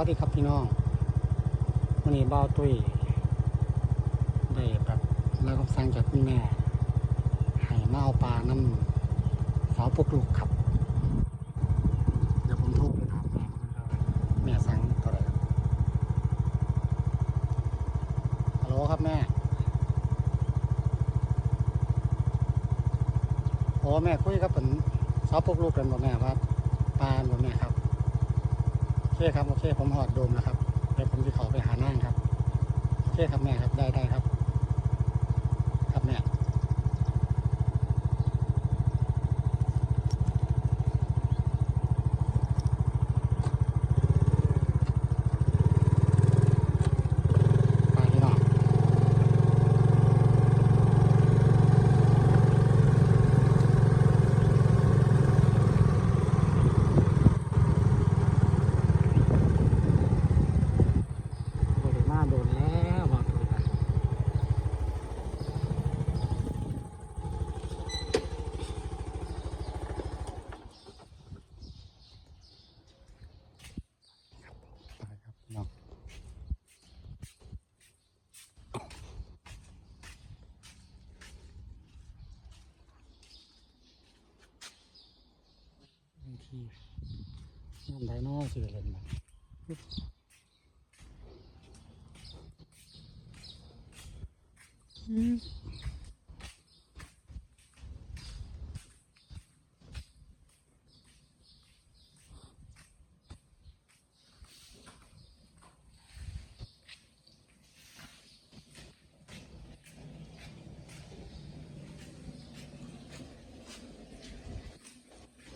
วัสดีครับพี่น้องวันนี้บ่าตุ้ยได้แบบแล้วก็สั่งจากคุณแม่ให้มาเอาปลาน้ำสาวปลุกลูกครับ เดี๋ยวผมโทรไปถามแม่แม่สั่งเท่าไหร่ครับฮัลโหลครับแม่โอ้แม่คุยกับผมสาวปลุกลูกกันบ่แม่ว่าปลาบ่แม่ครับ เคครับโอเคผมหอดโดมนะครับเดี๋ยวผมจะขอไปหานั่งครับโอเคครับแม่ครับได้ได้ครับครับแม่ ไปพี่น้องโดนมาโดนแล้วบอกเลยนะไปครับพี่น้อง บางที ยามไดโนสิเล่นมาอืม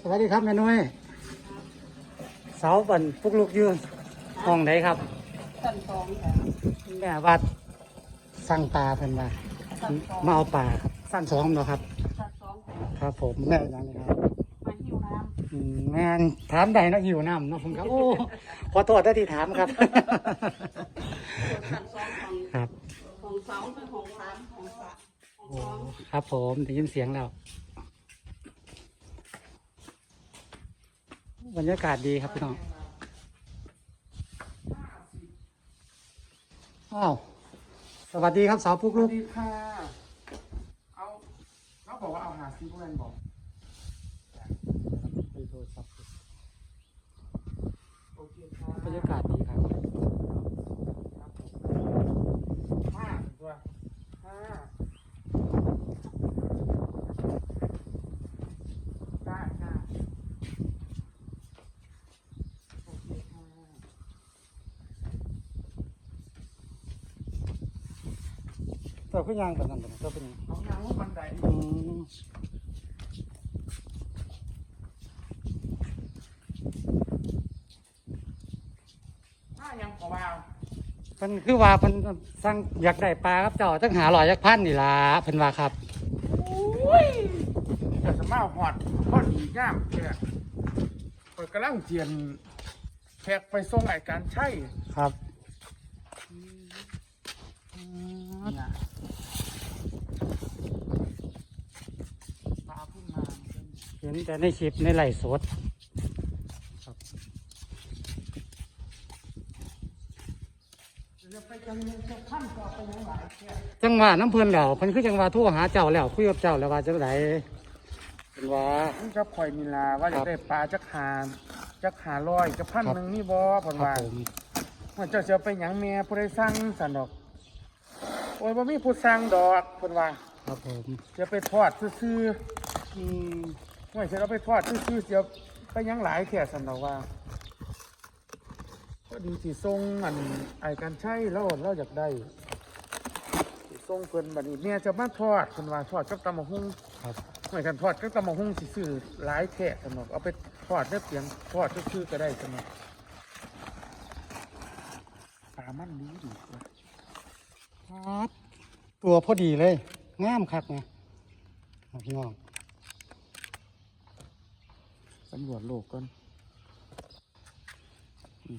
สวัสดีครับแม่นุ้ยเสาบันปุกลุกอยืนห้องไหนครับสั่นสองค่ะแม่ว่าสั่งปลาเพิ่นว่าสั่นสองมาเอาปลาครับสั่งสองเนาะครับสั่นสองค่ะครับ ผมแม่ยังนี่ครับมาหิวน้อืมแม่นถามใดเนาะหิวน้ำเนาะผมครับ โอ้ขอโทษได้ที่ถามครับำสั่นสองของครับ ของสองเป็นของสามของสามของโอ้สองครับผมได้ยินเสียงแล้ว บรรยากาศดีครับพี่น้อง อ้าว สวัสดีครับสาวพุกสลูวักสดีค่ะ เอาเขาบอกว่าเอาหาซีพวกนั้นบอกโอเคค่ะบรรยากาศดีครับ ห้าตัวห้าได้ค่ะโอเคค่ะ ตัวขึ้นยางเป็นนั่นเป็นตัวเป็นเอานางว่าบันไดอืมห้ายังขอว่าเพิ่นคือว่าเพิ่นสั่งอยากได้ปลาครับเจ้าต้องหาหลอยยักพันนี่ล่ะเพิ่นว่าครับอุ้ยแต่สมาหอดพอดีงามแค่เปิดกระลังเจียนแขกไปส่งไอ้การใช่ครับ เนี่ยปลาพุ่งมา เห็ นแต่ในคลิปในไลฟ์สดครับจะไปจังจะขั้นต่อไปยังหลายแค่จังหวะน้ำเพิ่นแล้วเพิ่นคือจังหวะโทั่วหาเจ้าแล้วคุยกับเจ้าแล้วว่าจังไดเพิ่นว่าผมจะคอยมีลาว่าครัจะบได้ปลาจักหาจักหาร้อยจะพันครับ หนึ่งนี่บ่ผคลรับว่าผม ว่าเจ้าจะเอาไปหยังแม่ผู้ใดสั่งสันดอก โอ้ยบ่มีผู้สั่งดอกผลว่าครับผมจะไปทอดซื่ออืม ๆไม่ใช่เราไปทอดซื่อๆเสียไปหยังหลายแค่สันดอกว่าก็ดีสิส่งอันไอ้กันใช่แล้วเราอยากได้สิส่งเพิ่นบัดนี้แม่จะมาทอดเพิ่นว่าทอดกับตำมะฮุ่งครับหน่วยกันทอดก็ตำมะฮุ่งสิซื้อหลายแทะสนอกเอาไปทอดได้เพียงทอดซื่อๆก็ได้สนอกปลามันดีดีกว่าครับตัวพอดีเลยงามคักนะพี่น้อง สำรวจโลกก่อน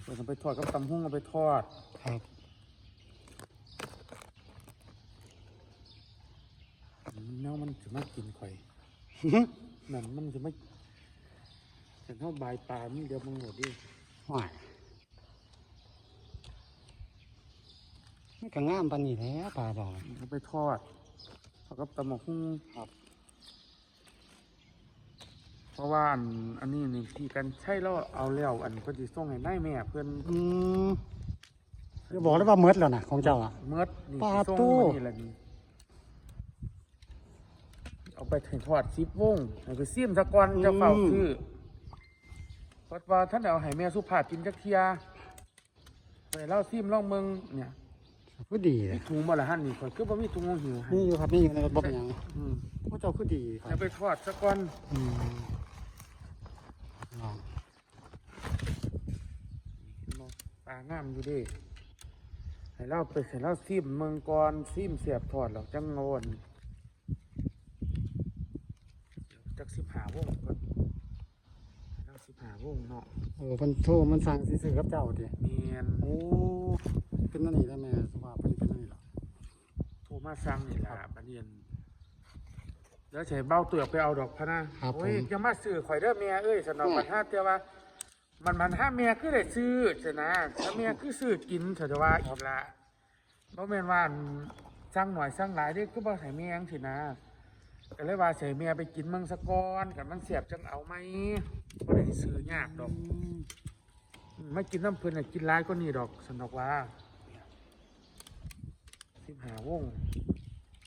เราจะไปทอดกับตำหุ้งเราไปทอด ครับเน่ามันจะมากินไข่นั่นมันจะไม่แต่เท่าใบปลามเดี๋ยวมันหมดดิห่วยนี่ก็งามปานนี้แล้วปลาดองเอาไปทอดเอากับตำหมกหุ้งครับ เพราะว่าอันอันนี้นี่ที่กันใช่แล้วเอาแล้วอันเพิ่นสิส่งให้นายแม่เพิ่นอืมจะบอกได้ว่าเมดแล้วนะของเจ้าอะ เมิดนี่ปลาส่งตู้ มานี่แหละนี่เอาไปถึงทอดซิปวงให้ไปซิมซะก่อนจะเฝ้าซื้อเพราะว่าท่านเอาให้แม่สุภาพกินจักเทียไปเล่าซิมลองเมืองเนี่ยก็ดีเลมียถุงบ่ละหั่นนี่ข่อยคือบ่มีถุงหิวให้นี่อยู่ครับนี่อยู่ในรถบ่เป็นหยังอืมพวกเจ้าคือดีครัให้บไปทอดซะก่อน อืมลอง ปลางามอยู่เดิให้เราไปให้เราซิมเมืองก่อนซิมเสียบทอดหรอกจังโงนจักสิบหาวงก่อนให้เราสิบหาวงเนาะโอ้มันโทรมันสั่งสิซื้อกับเจ้าดิเมียนโอ้เป็นนั่นนี่ได้แม่สภาพเป็นเป็นนั่นนี่เหรอโทรมาสั่งนี่ล่ะบัดเนียนแล้วใช้เบ้าเตือกไปเอาดอกพะนะครับโอ้ยผมจะมาซื้อข่อยเด้อเมียเอ้ยสนองอืมปัญหาแต่ว่า มันมันห้าเมียคือได้ซื้อชนะถ้าเมียคือซื้อกินเฉยว่าอีกละเพราะแม่นว่าอันสั่งหน่อยสั่งหลายเด้ก็บ่ใส่เมียจังสินะก็เลยว่าใส่เมียไปกินเมืองสะกอนกับมันเสียบจังเอาไหมบ่ได้ซื้อยากดอกอืมอืมไม่กินน้ำเพิ่นน่ะกินหลายก็นี่ดอกสนอกว่าสิบหาวง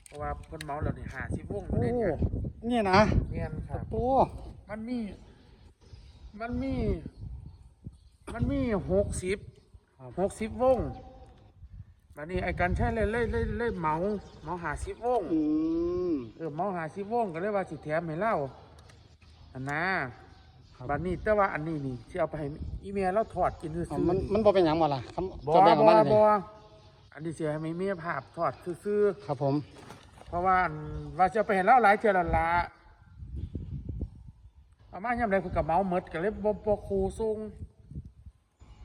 เพราะว่าเพิ่นเมาแล้วนี่หาสิบวงโอ้นี่เนี่ยเนี่ยนะเนียนครับโอ้มันมี มันมี มันมีหกสิบหกสิบวงบัดนี้ไอ้กันใช้เลยเลยเลยเลยเหมาเหมาหาสิบวงอืมเออเหมาหาสิบวงก็เลยว่าสิแถมให้เล่าอันนะครับบัดนี้แต่ว่าอันนี้นี่ที่เอาไปให้อีเมียเราถอดกินซื่ออ๋อๆมันนี่มันบ่เป็นหยังบ่ล่ะคำบ่เจ้าแบ่งออกบ่มาเลยบ่อันนี้เสียให้เมียภาพถอดซื่อครับผมๆเพราะว่าอันว่าจะไปเห็นเล่าหลายเจรละเอามาย่ำไรคือกับเมาเมดก็เลยบ่บ่ครูท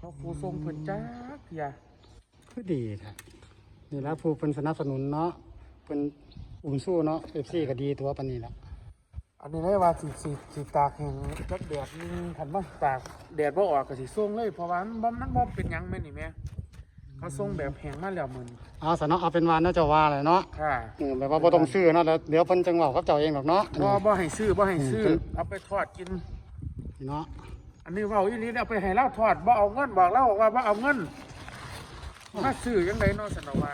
รงบ่ครูทรงเพิ่นจักเทียคือดีแท้นี่แหล้วผู้เป็นสนับสนุนเนาะเป็นอุ่นสู้เนาะเอฟซีก็ดีตัวปานนี้ละอันนี้เลยว่าสิสิสิตากแห้งจักแดดนี่คันว่าตากแดดบ่ออกก็สิทรงเลยเพราะว่ามันบ่มันบ่เป็นหยังแม่นนี่แม่เขาทรงแบบแห้งมาแล้วมื้อนี้เอาซะเนาะเอาเป็นว่าเนาะเจ้าว่าเลยเนาะค่ะเออแบบว่าบ่ต้องซื้อเนาะแล้วเดี๋ยวเพิ่นจังเว้ากับเจ้าเองดอกเนาะอันบ่นี้บ่ให้ซื้อบ่ให้ซื้ออืมเอาไปทอดกินเนาะ อันนี้เว่าอีนี้เอาไปให้เล่าทอดบ่เอาเงินบอกเล่าว่าบ่เอาเงินมาซื้อยังไงเนาะสนอว่า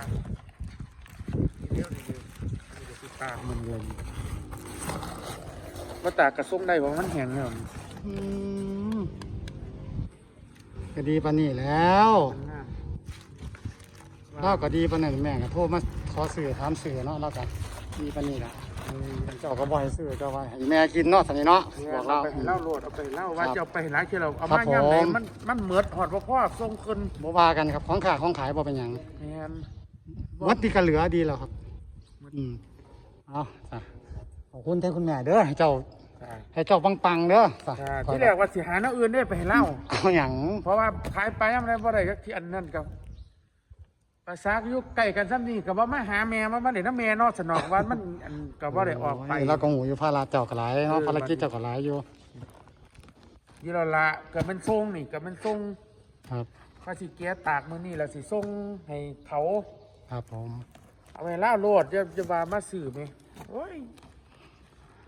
เดี๋ยวนี่เดี๋ยวนี่เดี๋ยวสิตากมันเลยว่าตากกระส่งได้บ่มันแห้งแล้วนี่อืมก็ดีปานนี้แล้วมันงามเราก็ดีปานนั้นแม่ก็โทรมาขอซื้อถามซื้อเนาะเราก็ดีปานนี้ล่ะอืม เจ้าก็บ่ให้ซื้อเจ้าว่าให้แม่กินเนาะสันนี้เนาะบอกเราเอาไปให้เล่าโลดเอาไปให้เล่าว่าครับจะเอาไปให้หลายเที่ยวเราเอาครับมาย่ำไหนผม มันมันเหมือดหอดบ่พ่อส่งขึ้นบ่ว่ากันครับของขาของขายบ่เป็นหยังแม่นวัดที่ก็เหลือดีแล้วครับ อืมเอาจ้ะขอบคุณแทนคุณแม่เด้อให้เจ้าจ้าให้เจ้าปังๆเด้อจ้ะจ้าที่แรกว่าสิหาแนวอื่นได้ไปให้เล่าเอาหยังเพราะว่าขายไปอะไรบ่ได้ก็ที่อันนั้นกับ ภาษาอยู่ใกล้กันซ้ำนี่ก็บ่มาหาแม่มาบ่ได้น้ำแม่เนาะสนอกว่ามันอันก็บ่ได้ออกไปโยเราก็หูอยู่ภาระเจ้าก็หลายเนาะเออภารกิจเจ้าก็หลายอยู่ยี่เราละก็มันส่งนี่ก็มันส่งครับภาสิเกียตากมื้อนี้แล้วสิส่งให้เขาครับผมเอาไว้ล่าโลดจะจะว่ามาซื้อไหมโอ้ย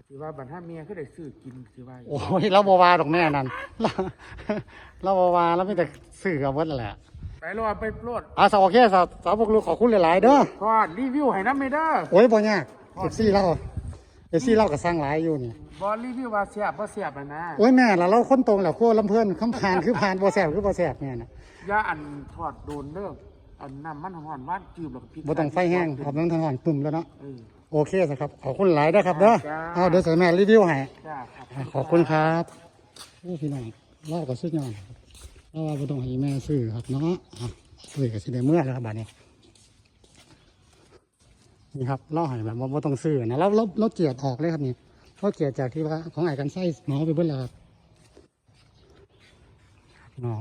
สิว่าบัดห้าเมียคือได้ซื้อกินสิว่าอยู่โอ้ยเราบ่ว่าดอกแม่นั่นเราเราบ่ว่าเรามีแต่ซื้อกับเบิดนั่นแหละ ไปโลดไปโลดอะสาวโอเคสาวสาวพวกลูกขอบคุณหลายๆเด้อทอดรีวิวให้นำไม่เด้อโอ้ยบ่ยากเอฟซีเราเอฟซีเราก็สร้างหลายอยู่นี่บ่รีวิวว่าเสียบบ่เสียบอะนะโอ้ยแม่ล่ะเราคนตรงแล้วครัวลำเพิ่นคำพานคือพานบ่แซ่บคือบ่แซ่บแม่น่ะอย่าอันทอดโดนเด้ออันน้ำมันหอนว่านจืดแล้วก็พริกบ่ต้องไฟแห้งเอาน้ำทางหอนปุ่มแล้วเนาะเออ โอเคสิครับขอบคุณหลายเด้อครับเด้อจ้า เอาเดี๋ยวใส่แม่รีวิวให้จ้าครับ ขอบคุณครับโอ้พี่น้องเล่าก็สุดยอด ครับเล่าว่าบ่ต้องให้แม่ซื้อครับเนาะอะซื้อก็สิได้เมื่อแล้วครับบัดนี้นี่ครับล่อหายแบบว่าต้องซื้อนะแล้วราเราเกียดออกเลยครับนี่เราเกียดจากที่ว่าของไอ้กันไส้หมอไปเบิดแล้วครับน้อง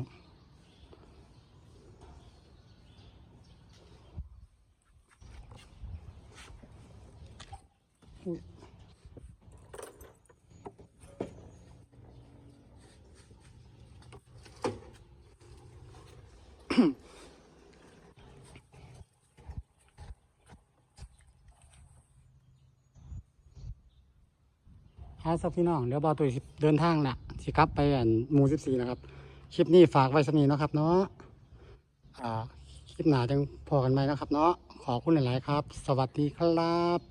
เอาสักพี่น้อง เดี๋ยวบอตุยเดินทางน่ะสิครับไปอันมูสิบสี่นะครับ คลิปนี้ฝากไว้สนีนะครับเนาะอ่าคลิปหนาจังพอกันไหมนะครับเนาะขอบคุณหลาย ๆ ครับ สวัสดีครับ